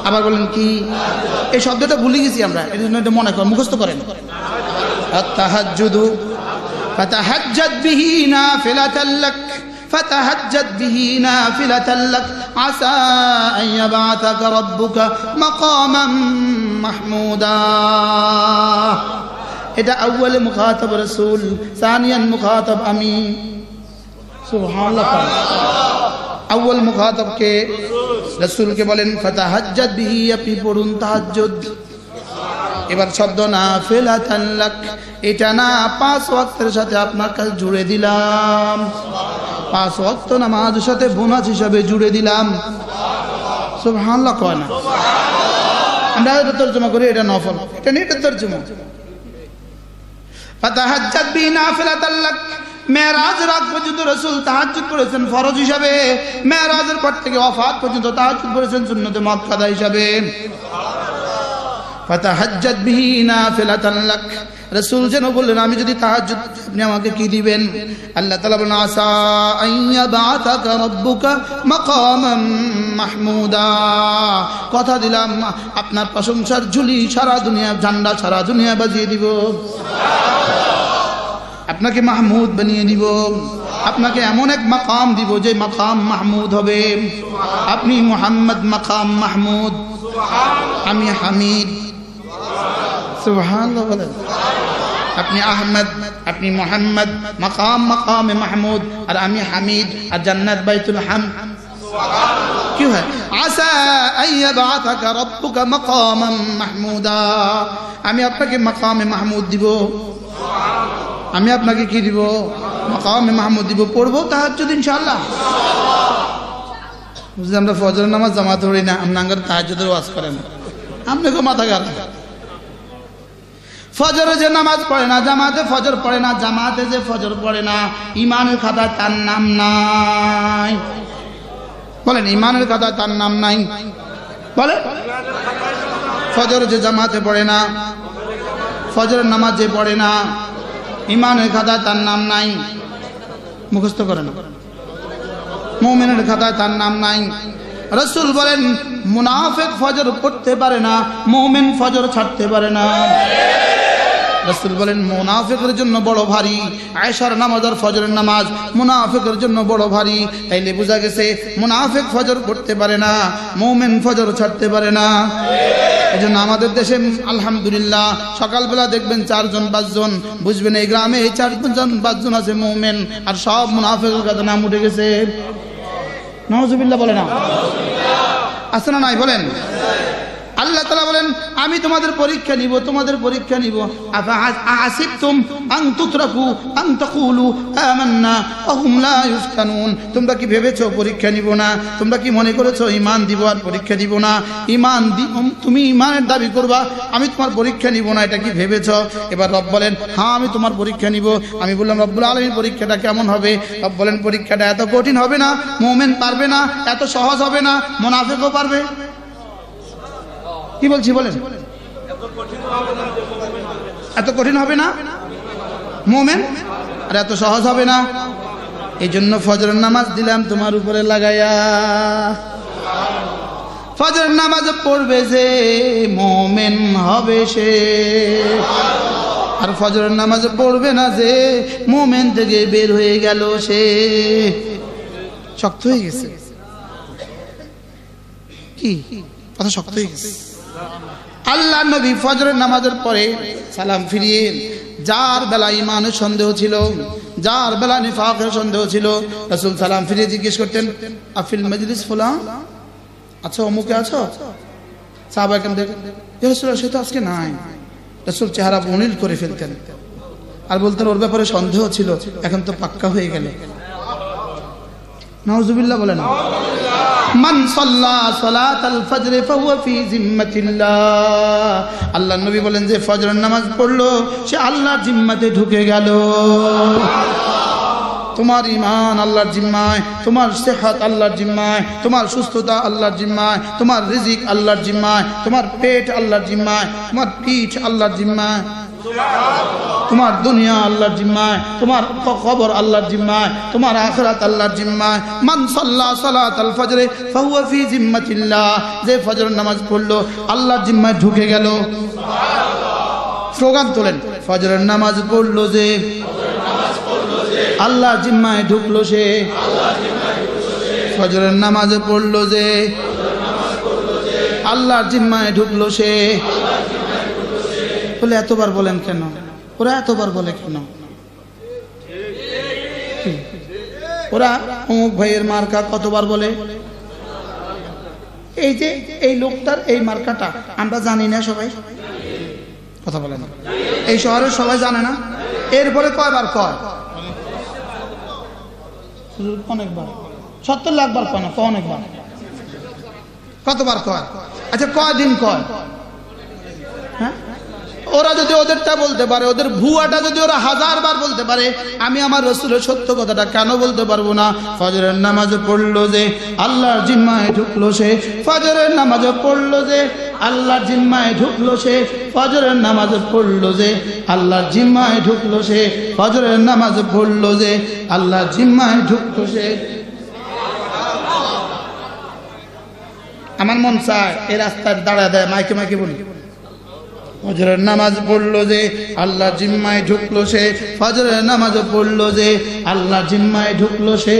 আবার বলেন কি এই শব্দটা ভুলে গেছি আমরা এই জন্য এটা মনে করেন মুখস্থ করেন তাহাজ্জুদু فتهجد به نافلة لك فتهجد به نافلة لك عسى أن يبعثك ربك مقاما محمودا এটা আউ্বালে মুখাতব রসুল সানিয়ান মুখাতব আমি সুবহানাল্লাহ আউ্বাল মুখাতবকে রসুলকে বলেন, ফতাহাজ্জাদ বিহি, আপনি পড়ুন তাহাজ্জুদ। এবার শব্দ না ফেলা তাল্লাক এটা না, পাঁচ ওয়াক্তের সাথে আপনার কাছে জুড়ে দিলাম। পাঁচ ওয়াক্ত নামাজের সাথে বোনাস হিসাবে জুড়ে দিলাম। সব সুবহানাল্লাহ কয় না। আমরা এটা তর্জমা করি, এটা নফল। এটা নিয়ে এটা তর্জমা। ফাতাহাজ্জাদ বি নাফিলাতাল লাক। পর্যন্ত রসুল করেছেন ফরজ হিসাবে। পর থেকে ওয়াফাত পর্যন্ত করেছেন হিসাবে। যেন বললেন, আমি যদি আপনি আমাকে কি দিবেন? আল্লাহ মাহমুদা। কথা দিলাম, আপনার প্রশংসার ঝুলি সারা দুনিয়া, ঝান্ডা সারা দুনিয়া বাজিয়ে দিব। আপনাকে মাহমুদ বানিয়ে দিব আপনাকে এমন এক মাকাম দিব যে মাকাম মাহমুদ হবে। আপনি মুহাম্মদ মাকাম মাহমুদ। আমি হামিদ। আপনি আহমদ, আপনি মোহাম্মদ, মাকাম মাকামে মাহমুদ, আর আমি হামিদ, আর জান্নাত বাইতুল হাম। কি হয়? আসা রাব্বুকা মাহমুদা। আমি আপনাকে মাকামে মাহমুদ দিব। আমি আপনাকে কি দিব? মাকামে মাহমুদ দিব। পড়ব তাহাজ্জুদ ইনশাল্লাহ বুঝলি, আমরা ফজর নামাজ জামাত ধরি না আমরা আঙ্গার তাহাজ্জুদের ওয়াজ করেন। আপনাকে মাথা গাল। ফজরে যে নামাজ পড়ে না, জামাতে ফজর পড়ে না, জামাতে যে ফজর পড়ে না, ইমানের খাতায় তার নাম নাই। বলেন, ইমানের খাতায় তার নাম নাই। বলে ফজর যে জামাতে পড়ে না, ফজরের নামাজ যে পড়ে না ইমানের খাতায় তার নাম নাই। মুখস্থ করে না মৌমিনের খাতায় তার নাম নাই। রসুল বলেন, মুনাফেক ফজর পড়তে পারে না, মৌমেন ফজর ছাড়তে পারে না। রসুল বলেন, মুনাফেকের জন্য বড় ভারী। আয়সার নামাজ আর ফজরের নামাজ মুনাফেকের জন্য বড় ভারী। তাইলে বোঝা গেছে, মুনাফেক ফজর করতে পারে না, মৌমেন ফজর ছাড়তে পারে না। এই জন্য আমাদের দেশে আলহামদুলিল্লাহ সকালবেলা দেখবেন চারজন পাঁচজন, বুঝবেন এই গ্রামে এই চারজন পাঁচজন আছে মৌমেন, আর সব মুনাফেকের কাছে নাম উঠে গেছে। নওয়াজুবিল্লাহ বলে না? আছে না নাই? বলেন। আল্লাহ তালা বলেন, আমি তোমাদের পরীক্ষা নিব, তোমাদের পরীক্ষা নিব। তোমরা কি ভেবেছো পরীক্ষা নিব না? তোমরা কি মনে করেছ ঈমান দিব আর পরীক্ষা দিব না? ঈমান দি তুমি ঈমানের দাবি করবা, আমি তোমার পরীক্ষা নিব না। এটা কি ভেবেছো? এবার রব বলেন হ্যাঁ আমি তোমার পরীক্ষা নিব। আমি বললাম, রব্বুল আলামিন, পরীক্ষাটা কেমন হবে? রব বলেন, পরীক্ষাটা এত কঠিন হবে না, মুমিন পারবে না, এত সহজ হবে না, মুনাফিকও পারবে। কি বলছি, বলেন। এত কঠিন হবে না? মোমেন? আর, এত সহজ হবে না। এই জন্য ফজরের নামাজ দিলাম তোমার উপরে লাগাইয়া। ফজরের নামাজ পড়বে যে, মোমেন হবে সে। আর ফজরের নামাজ পড়বে না যে, মোমেন থেকে বের হয়ে গেল সে। শক্ত হয়ে গেছে। কি? কথা শক্ত হয়ে গেছে। আল্লাহ নবী ফজরের নামাজের পরে সালাম ফিরিয়ে যার বেলা ইমানের সন্দেহ ছিল, যার বেলা নিফাকের সন্দেহ ছিল, রসুল সালাম ফিরিয়ে জিজ্ঞেস করতেন, আফিল মজলিস ফুলা আচ্ছা অমুকে আছো? সাহবাইকাম দেখেন রসুল সে তো আজকে নাই। রসুল চেহারা বনিল করে ফেলতেন। আর বলতেন, ওর ব্যাপারে সন্দেহ ছিল, এখন তো পাক্কা হয়ে গেল। নওজুবিল্লাহ বলে না মান সাল্লা সালাতাল ফজর ফাহুয়া ফি জিম্মাতিল্লাহ। আল্লাহ নবী বলেন যে ফজরের নামাজ পড়ল, সে আল্লাহর জিম্মাতে ঢুকে গেল। তোমার ইমান আল্লাহর জিম্মায়, তোমার সেহাত আল্লাহর জিম্মায়, তোমার সুস্থতা আল্লাহর জিম্মায়, তোমার রিজিক আল্লাহর জিম্মায়, তোমার পেট আল্লাহর জিম্মায়, তোমার পিঠ আল্লাহর জিম্মায়। তোমার দুনিয়া আল্লাহর জিম্মায়, তোমার কবর আল্লাহর জিম্মায়, তোমার আখরাত আল্লাহর জিম্মায়। মান সাল্লা সালাত আল ফজরে ফাহুয়া ফি জিম্মাতিল্লাহ। যে ফজর নামাজ পড়ল, আল্লাহর জিম্মায় ঢুকে গেল। স্লোগান তোলেন, ফজরের নামাজ পড়ল যে, আল্লাহর জিম্মায় ঢুকলো সে। ফজরের নামাজ পড়ল যে, আল্লাহর জিম্মায় ঢুকলো সে। বলে এতবার বলেন কেন? ওরা এতবার বলে কেন? ওরা অমুক ভাইয়ের মার্কা কতবার বলে? এই যে এই লোকটার এই মার্কাটা, আমরা জানি না সবাই। কথা বলে না এই শহরের সবাই জানে না। এরপরে কয়বার কয়? অনেকবার। সত্তর লাখবার কয় না? অনেকবার? কতবার কয়? আচ্ছা কয়দিন কয়? ওরা যদি ওদেরটা বলতে পারে, ওদের ভুয়াটা যদি ওরা হাজার বার বলতে পারে, আমি আমার রসুলের সত্য কথাটা কেন বলতে পারব না? ফজরের নামাজে পড়ল যে আল্লাহর জিম্মায় ঢুকলো সে, ফজরের নামাজে পড়ল যে আল্লাহর জিম্মায় ঢুকলো সে, ফজরের নামাজে পড়ল যে আল্লাহর জিম্মায় ঢুকলো সে, ফজরের নামাজে পড়ল যে আল্লাহর জিম্মায় ঢুকলো সে। আমার মন চায় এই রাস্তায় দাঁড়া দেয় মাইকে মাইকে বলি। ফজরের নামাজ পড়ল যে আল্লাহ জিম্মায় ঢুকলো সে, ফজরের নামাজ পড়ল যে আল্লাহ জিম্মায় ঢুকলো সে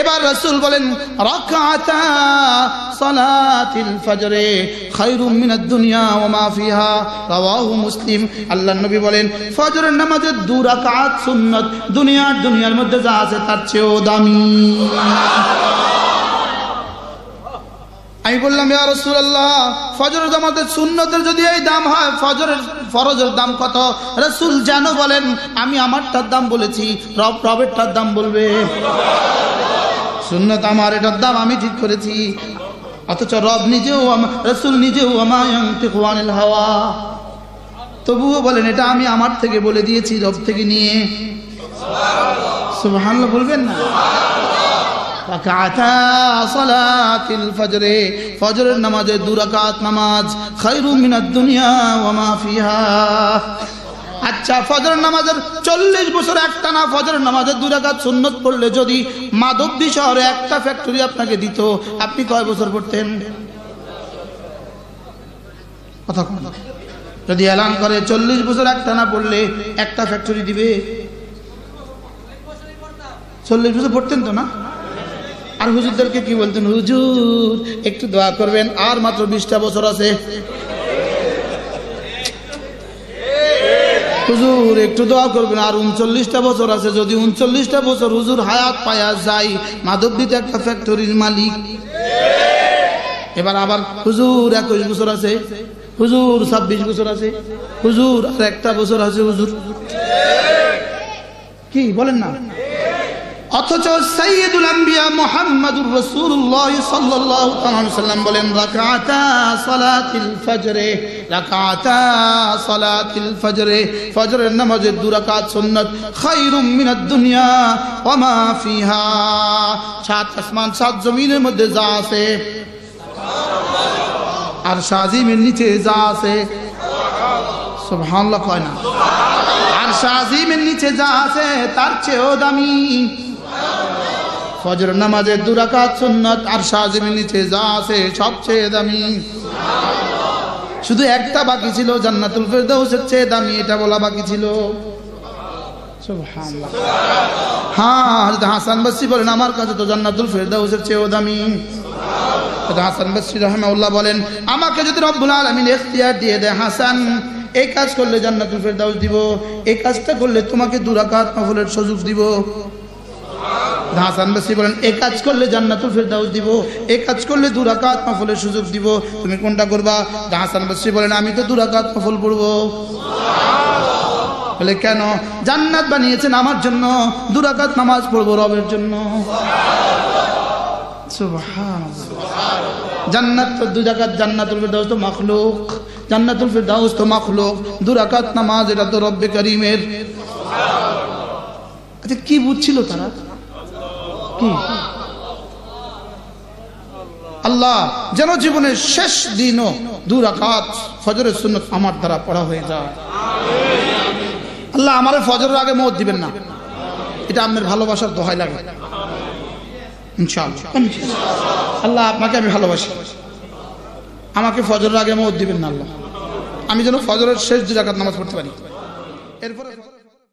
এবার রসুল বলেন দুনিয়া মুসলিম। নবী বলেন দু দুনিয়ার দুনিয়ার মধ্যে যা আছে তার চেয়েও দামি। আমি বললাম, ইয়া রাসূলুল্লাহ, ফজরের জামাতের সুন্নতের যদি এই দাম হয়, ফজরের ফরজের দাম কত? রাসূল জানো বলেন, আমি আমারটার দাম বলেছি, রব, রবেরটার দাম বলবে। সুন্নত আমার, এটার দাম আমি ঠিক করেছি। অথচ রব নিজেও রাসূল নিজেও আমায়ান্তিকু আনিল হাওয়া। তবুও বলেন, এটা আমি আমার থেকে বলে দিয়েছি, রব থেকে নিয়ে। সুবহানাল্লাহ। বলবেন না? ফজরে ফজরের নামাজে দু রাকাত নামাজ দুনিয়া আচ্ছা নামাজের চল্লিশ বছর নামাজের দু রাকাত সুন্নত পড়লে যদি মাধবদী শহরে একটা ফ্যাক্টরি আপনাকে দিত, আপনি কয় বছর পড়তেন? কথা। যদি এলান করে চল্লিশ বছর একটা না পড়লে একটা ফ্যাক্টরি দিবে? চল্লিশ বছর পড়তেন তো না? আর হুজুরদেরকে কি বলতেন? হুজুর, একটু দোয়া করবেন, আর মাত্র বিশটা বছর আছে। হুজুর, একটু দোয়া করবেন, আর উনচল্লিশটা বছর আছে। যদি উনচল্লিশটা বছর হুজুর হায়াত পায়া যায়, মাধবদীতে একটা ফ্যাক্টরির মালিক। এবার আবার হুজুর একুশ বছর আছে। হুজুর ছাব্বিশ বছর আছে। হুজুর আর একটা বছর আছে, হুজুর। কি, বলেন না? অথচ সৈয়দুল আম্বিয়া মুহাম্মাদুর রাসূলুল্লাহ সাল্লাল্লাহু আলাইহি সাল্লাম বলেন, রাকাতা সালাতিল ফজরে, রাকাতা সালাতিল ফজরে, ফজরের নামাজের দু রাকাত সুন্নাত খায়রুম মিনাদ দুনিয়া, ওয়া মা ফিহা। সাত আসমান, সাত জমিনের মধ্যে যা আছে, আর শাজিমের নিচে যা আছে, সুবহানাল্লাহ কয় না, আর শাজিমের নিচে যা আছে, তার চেয়েও দামি। ফজর নামাজের দুরাকাত সুন্নত, আর শাহজিমের নিচে যা আছে সবচেয়ে দামি। শুধু একটা বাকি ছিল, জান্নাতুল ফেরদাউসের চেয়ে দামি, এটা বলা বাকি ছিল। হ্যাঁ হাসান বলেন, আমার কাছে তো জান্নাতুল দামি। বলেন দিয়ে হাসান, এই কাজ করলে জান্নাতুল দিব, এই কাজটা করলে তোমাকে দুরাকাত সুযোগ দিব। হাসান বসরি বলেন এই কাজ করলে জান্নাতুল ফেরদাউস দিব এই কাজ করলে দুরাকাত নফলের সুযোগ দিব। তুমি কোনটা করবা? হাসান বসরি বলেন আমি তো দুরাকাত নফল পড়ব। বলে কেন? জান্নাত বানিয়েছেন আমার জন্য দুরাকাত নামাজ পড়ব রবের জন্য। জান্নাত তো দুরাকাত জান্নাতুল ফেরদাউস তো মাখলুক। জান্নাতুল ফেরদাউস তো মাখলুক। দুরাকাত নামাজ এটা তো রব্বে করিমের। আচ্ছা কি বুঝছিল তারা? কি? আল্লাহ যেন জীবনের শেষ দিনও ফজরের সুন্নত আমার দ্বারা পড়া হয়ে যায়। আল্লাহ আমার ফজরের আগে মত দিবেন না। এটা আপনার ভালোবাসার দোহাই লাগে। আল্লাহ আপনাকে আমি ভালোবাসি। আমাকে ফজরের আগে মত দিবেন না আল্লাহ। আমি যেন ফজরের শেষ দু রাকাত নামাজ পড়তে পারি। এরপরে